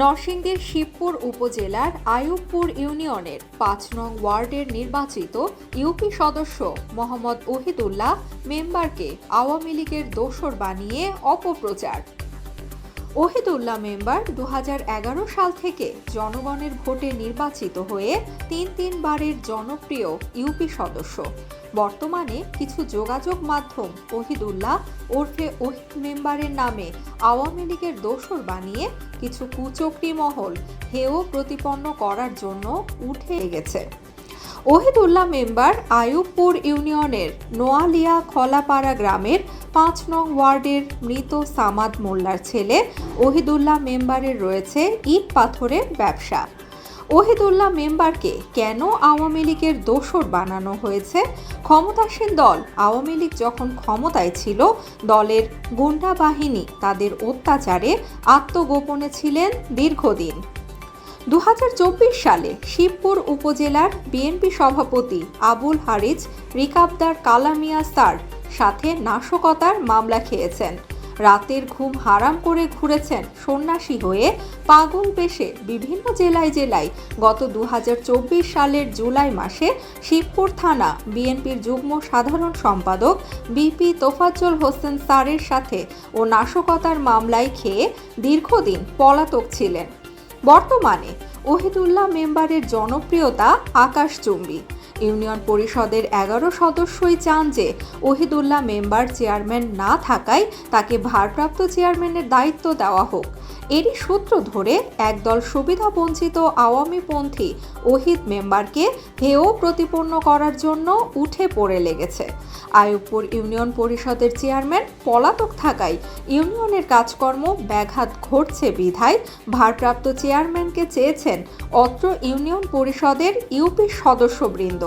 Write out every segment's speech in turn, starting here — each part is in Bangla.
নরসিংদীর শিবপুর উপজেলার আয়ুবপুর ইউনিয়নের পাঁচ নং ওয়ার্ডের নির্বাচিত ইউপি সদস্য মোহাম্মদ ওহিদুল্লাহ মেম্বারকে আওয়ামী লীগের দোসর বানিয়ে অপপ্রচার। ওহিদুল্লাহ মেম্বার দু হাজার এগারো সাল থেকে জনগণের ভোটে নির্বাচিত হয়ে তিন তিনবারের জনপ্রিয় ইউপি সদস্য। বর্তমানে কিছু যোগাযোগ মাধ্যম ওহিদুল্লাহ ওরফে ওহিদ মেম্বারের নামে আওয়ামী লীগের দোসর বানিয়ে কিছু কুচক্রি মহল হেয় প্রতিপন্ন করার জন্য উঠে গেছে ওহিদুল্লাহ মেম্বার আয়ুবপুর ইউনিয়নের নোয়ালিয়া খলাপাড়া গ্রামের পাঁচ নং ওয়ার্ডের মৃত সামাদ মোল্লার ছেলে ওহিদুল্লাহ মেম্বারের রয়েছে ইট পাথরের ব্যবসা। ওহিদুল্লাহ মেম্বারকে কেন আওয়ামী লীগের দোসর বানানো হয়েছে? ক্ষমতাসীন দল আওয়ামী লীগ যখন ক্ষমতায় ছিল, দলের গুন্ডা বাহিনী তাদের অত্যাচারে আত্মগোপনে ছিলেন দীর্ঘদিন। দু হাজার চব্বিশ সালে শিবপুর উপজেলার বিএনপি সভাপতি আবুল হারিজ রিকাবদার কালামিয়া স্যার সাথে নাশকতার মামলা খেয়েছেন। রাতের ঘুম হারাম করে ঘুরেছেন সন্ন্যাসী হয়ে পাগল বেশে বিভিন্ন জেলায় জেলায়। গত দু হাজার চব্বিশ সালের জুলাই মাসে শিবপুর থানা বিএনপির যুগ্ম সাধারণ সম্পাদক বিপি তোফাজ্জল হোসেন স্যারের সাথে ও নাশকতার মামলায় খেয়ে দীর্ঘদিন পলাতক ছিলেন। বর্তমানে ওহিদুল্লাহ মেম্বারের জনপ্রিয়তা আকাশচুম্বী। ইউনিয়ন পরিষদের এগারো সদস্যই চান যে ওহিদুল্লাহ মেম্বার চেয়ারম্যান না থাকায় তাকে ভারপ্রাপ্ত চেয়ারম্যানের দায়িত্ব দেওয়া হোক। এরই সূত্র ধরে একদল সুবিধাবঞ্চিত আওয়ামীপন্থী ওহিদ মেম্বারকে হেয় প্রতিপন্ন করার জন্য উঠে পড়ে লেগেছে। আয়ুবপুর ইউনিয়ন পরিষদের চেয়ারম্যান পলাতক থাকায় ইউনিয়নের কাজকর্ম ব্যাঘাত ঘটছে বিধায় ভারপ্রাপ্ত চেয়ারম্যানকে চেয়েছেন অত্র ইউনিয়ন পরিষদের ইউপি সদস্যবৃন্দ।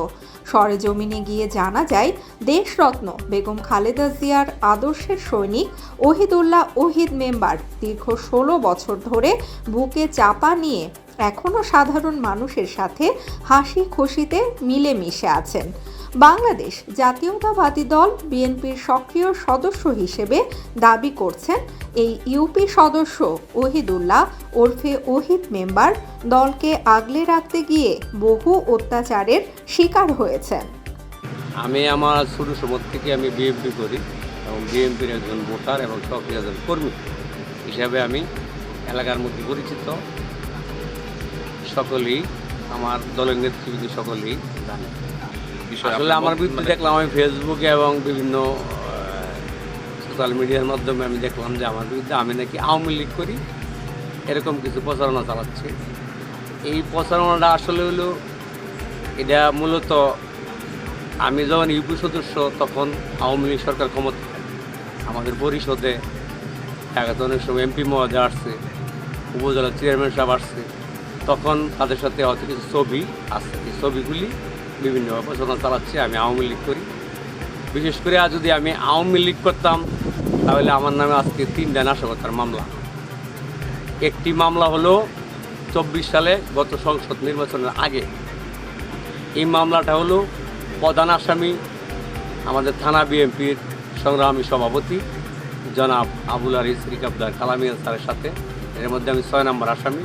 সরেজমিনে গিয়ে জানা যায়, দেশরত্ন, বেগম খালেদা জিয়ার আদর্শের সৈনিক, ওহিদুল্লাহ ওহিদ মেম্বার দীর্ঘ ষোলো বছর ধরে বুকে চাপা নিয়ে এখনও সাধারণ মানুষের সাথে হাসি খুশিতে মিলেমিশে আছেন। বাংলাদেশ জাতীয়তাবাদী দল বিএনপির সক্রিয় সদস্য হিসেবে দাবি করছেন এই ইউপি সদস্য ওহিদুল্লাহ ওরফে ওহিদ মেম্বার দলকে আগলে রাখতে গিয়ে বহু অত্যাচারের শিকার হয়েছেন। আমি আমার ছোটো সময় থেকে আমি বিএনপি করি এবং বিএনপির একজন ভোটার এবং সক্রিয় একজন কর্মী হিসাবে আমি এলাকার মধ্যে পরিচিত। সকলেই, আমার দলের নেতৃবৃন্দ সকলেই জানে। আসলে আমার বিরুদ্ধে দেখলাম আমি ফেসবুকে এবং বিভিন্ন সোশ্যাল মিডিয়ার মাধ্যমে আমি দেখলাম যে আমার বিরুদ্ধে আমি নাকি আওয়ামী লীগ করি এরকম কিছু প্রচারণা চালাচ্ছে। এই প্রচারণাটা আসলে হলো এটা মূলত আমি যখন ইউপি সদস্য তখন আওয়ামী লীগ সরকার ক্ষমতা আমাদের পরিষদে ঢাকাতে অনেক সময় এমপি মহোদয় আসছে উপজেলার চেয়ারম্যান সাহেব আসছে তখন তাদের সাথে হয়তো কিছু ছবি আছে। এই ছবিগুলি বিভিন্নভাবে প্রচারণা চালাচ্ছি আমি আওয়ামী লীগ করি। বিশেষ করে আজ যদি আমি আওয়ামী লীগ করতাম, তাহলে আমার নামে আজকে তিনটা নাশকতার মামলা। একটি মামলা হলো চব্বিশ সালে গত সংসদ নির্বাচনের আগে। এই মামলাটা হলো প্রধান আসামি, আমাদের থানা বিএনপির সংগ্রামী সভাপতি জনাব আবুল আরিস রিকাবদার কালামিয়া স্যারের সাথে। এর মধ্যে আমি ছয় নম্বর আসামি।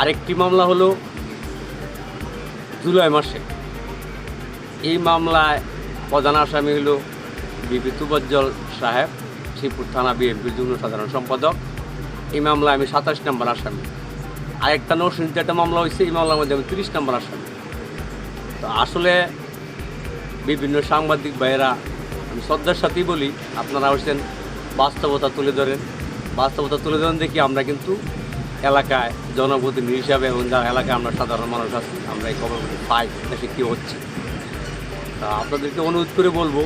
আরেকটি মামলা হলো জুলাই মাসে। এই মামলায় প্রধান আসামি হলো বিপি তুবজ্জল সাহেব, শ্রীপুর থানা বিএনপির যুগ্ম সাধারণ সম্পাদক। এই মামলায় আমি সাতাশ নম্বর আসামি। আরেকটা নরসিংদীতে একটা মামলা হয়েছে, এই মামলার মধ্যে আমি তিরিশ নম্বর আসামি। তো আসলে বিভিন্ন সাংবাদিক ভাইয়েরা, আমি শ্রদ্ধার সাথেই বলি, আপনারা হচ্ছেন বাস্তবতা তুলে ধরেন। বাস্তবতা তুলে ধরেন দেখি আমরা কিন্তু এলাকায় জনপ্রতিনিধি হিসাবে এবং যা এলাকায় আমরা সাধারণ মানুষ আছি, আমরা এই খবরগুলো পাই দেশে কী হচ্ছে। আপনাদেরকে অনুরোধ করে বলব,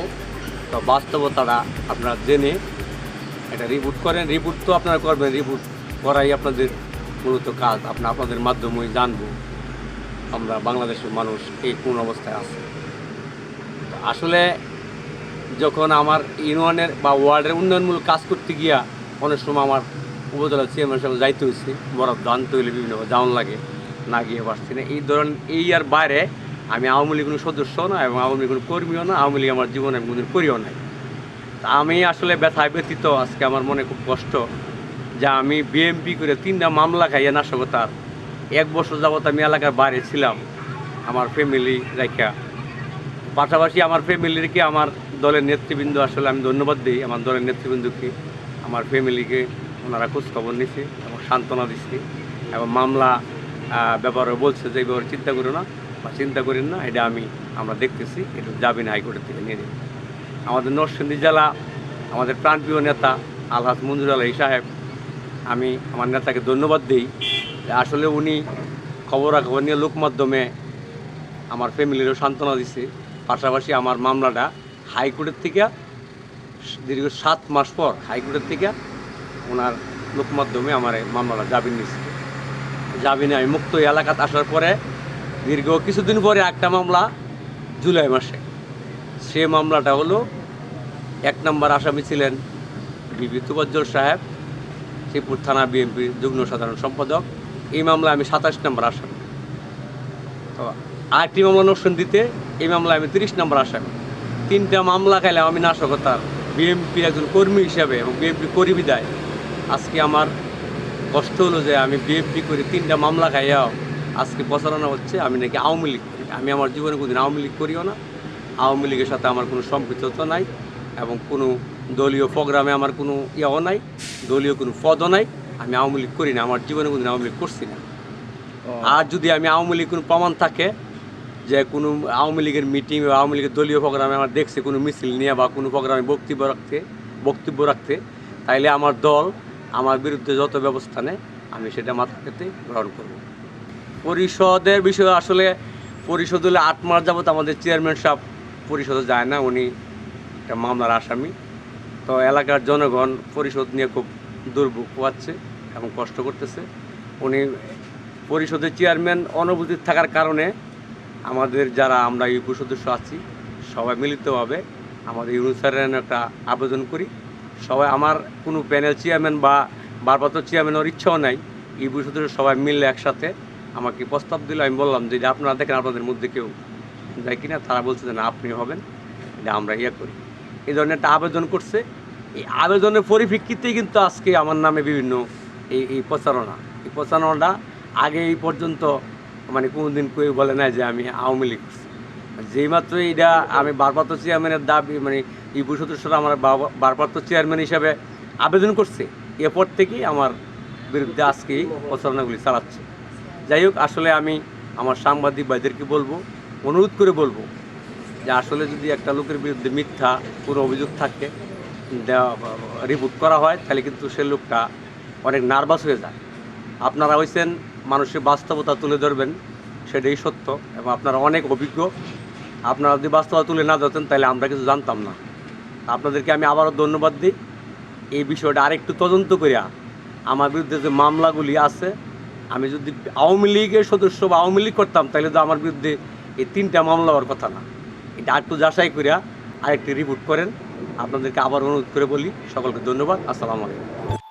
তো বাস্তবতাটা আপনারা জেনে এটা রিপোর্ট করেন। রিপোর্ট তো আপনারা করবেন রিপোর্ট করাই আপনাদের মূলত কাজ। আপনার আপনাদের মাধ্যমেই জানব আমরা বাংলাদেশের মানুষ এই কোন অবস্থায় আছে। আসলে যখন আমার ইউনিয়নের বা ওয়ার্ডের উন্নয়নমূলক কাজ করতে গিয়া অনেক সময় আমার উপজেলা চেয়ারম্যান সাহেব যাইতে হয়েছে বরাদ্দ আনতে হইলে বিভিন্ন যাওয়ান লাগে, না গিয়ে পারছি না। এই ধরনের এই আর বাইরে আমি আওয়ামী লীগ কোনো সদস্য না এবং আওয়ামী লীগ কোনো কর্মীও না, আওয়ামী লীগ আমার জীবনে আমি কোনোদিন করিও নাই। আমি আসলে ব্যথায় ব্যতীত আজকে আমার মনে খুব কষ্ট যে আমি বিএমপি করে তিনটা মামলা খাইয়া নাশকতার এক বছর যাবত আমি এলাকার বাইরে ছিলাম, আমার ফ্যামিলি রেখা পাশাপাশি আমার ফ্যামিলিকে আমার দলের নেতৃবৃন্দ আসলে আমি ধন্যবাদ দিই, আমার দলের নেতৃবৃন্দকে আমার ফ্যামিলিকে ওনারা খোঁজখবর নিছে এবং সান্ত্বনা দিচ্ছে এবং মামলা ব্যাপারে বলছে যে এই ব্যাপারে চিন্তা করো না। চিন্তা করেন না, এটা আমি, আমরা দেখতেছি, এটা যাবেন হাইকোর্টের থেকে নিয়ে নিন আমাদের নরসিংদী জেলা, আমাদের প্রাণপ্রিয় নেতা আলহাজ মঞ্জুর আলহী সাহেব, আমি আমার নেতাকে ধন্যবাদ দিই। আসলে উনি খবরাখবর নিয়ে লোক মাধ্যমে আমার ফ্যামিলিরও সান্ত্বনা দিছে। পাশাপাশি আমার মামলাটা হাইকোর্টের থেকে, দীর্ঘ সাত মাস পর হাইকোর্টের থেকে ওনার লোক মাধ্যমে আমার মামলাটা জামিন নিচ্ছে জামিনে আমি মুক্ত এলাকাতে আসার পরে দীর্ঘ কিছুদিন পরে একটা মামলা জুলাই মাসে। সে মামলাটা হলো, এক নম্বর আসামি ছিলেন বিবি তুবাজ্জল সাহেব, শ্রীপুর থানা বিএনপির যুগ্ম সাধারণ সম্পাদক। এই মামলায় আমি সাতাশ নম্বর আসামি। তো আরেকটি মামলা নোশন দিতে এই মামলায় আমি তিরিশ নম্বর আসামি। তিনটা মামলা খাইলে আমি নাশকতার বিএনপির একজন কর্মী হিসাবে এবং বিএনপি করি বিদায়। আজকে আমার কষ্ট হলো যে আমি বিএনপি করে তিনটা মামলা খাইয়াও আজকে প্রচারণা হচ্ছে আমি নাকি আওয়ামী লীগ করি। আমি আমার জীবনে কোনোদিন আওয়ামী লীগ করিও না। আওয়ামী লীগের সাথে আমার কোনো সম্পৃক্ততা নাই এবং কোনো দলীয় প্রোগ্রামে আমার কোনো ইয়েও নাই দলীয় কোনো পদও নাই। আমি আওয়ামী লীগ করি না আমার জীবনে কোনোদিন আওয়ামী লীগ করছি না। আর যদি আমি আওয়ামী লীগ কোনো প্রমাণ থাকে যে কোনো আওয়ামী লীগের মিটিং বা আওয়ামী লীগের দলীয় প্রোগ্রামে আমার দেখছি কোনো মিছিল নিয়ে বা কোনো প্রোগ্রামে বক্তব্য রাখতে বক্তব্য রাখতে তাইলে আমার দল আমার বিরুদ্ধে যত ব্যবস্থা নেয় আমি সেটা মাথা পেতে গ্রহণ করব। পরিষদের বিষয়ে আসলে পরিষদ হলে আট মাস যাবত আমাদের চেয়ারম্যান সাহেব পরিষদে যায় না, উনি একটা মামলার আসামি। তো এলাকার জনগণ পরিষদ নিয়ে খুব দুর্ভোগ পাচ্ছে এবং কষ্ট করতেছে। উনি পরিষদের চেয়ারম্যান অনুপস্থিত থাকার কারণে আমাদের যারা আমরা ইউপি সদস্য আছি, সবাই মিলিতভাবে আমাদের ইউনিসারের একটা আবেদন করি। সবাই আমার কোনো প্যানেল চেয়ারম্যান বা বারপাত্র চেয়ারম্যানের ইচ্ছাও নাই। ইউপি সদস্য সবাই মিললে একসাথে আমাকে প্রস্তাব দিল, আমি বললাম যে এটা আপনারা দেখেন আপনাদের মধ্যে কেউ যায় কিনা, তারা বলছে যে, না, আপনি হবেন এটা আমরা ইয়ে করি। এই ধরনের একটা আবেদন করছে। এই আবেদনের পরিপ্রেক্ষিতেই কিন্তু আজকে আমার নামে বিভিন্ন এই এই প্রচারণা। এই প্রচারণাটা আগে এই পর্যন্ত মানে কোনোদিন কেউ বলে না যে, আমি আওয়ামী লীগ করছি। যেই মাত্র এইটা আমি ভারপ্রাপ্ত চেয়ারম্যানের দাবি মানে ইউপি সদস্যরা আমার বা- ভারপ্রাপ্ত চেয়ারম্যান হিসাবে আবেদন করছে, এরপর থেকেই আমার বিরুদ্ধে আজকে প্রচারণাগুলি চালাচ্ছে। যাই হোক, আসলে আমি আমার সাংবাদিক ভাইদেরকে বলব, অনুরোধ করে বলব যে আসলে যদি একটা লোকের বিরুদ্ধে মিথ্যা কোনো অভিযোগ থাকে রিপোর্ট করা হয়, তাহলে কিন্তু সে লোকটা অনেক নার্ভাস হয়ে যায়। আপনারা হয়েছেন মানুষের বাস্তবতা তুলে ধরবেন, সেটাই সত্য এবং আপনারা অনেক অভিজ্ঞ। আপনারা যদি বাস্তবতা তুলে না ধরতেন, তাহলে আমরা কিছু জানতাম না। আপনাদেরকে আমি আবারও ধন্যবাদ দিই। এই বিষয়টা আরেকটু তদন্ত করিয়া আমার বিরুদ্ধে যে মামলাগুলি আছে আমি যদি আওয়ামী লীগের সদস্য বা আওয়ামী লীগ করতাম তাহলে তো আমার বিরুদ্ধে এই তিনটা মামলা হওয়ার কথা না। এটা একটু যাচাই করিয়া আরেকটি রিপোর্ট করেন। আপনাদেরকে আবার অনুরোধ করে বলি, সকলকে ধন্যবাদ। আসসালামু আলাইকুম।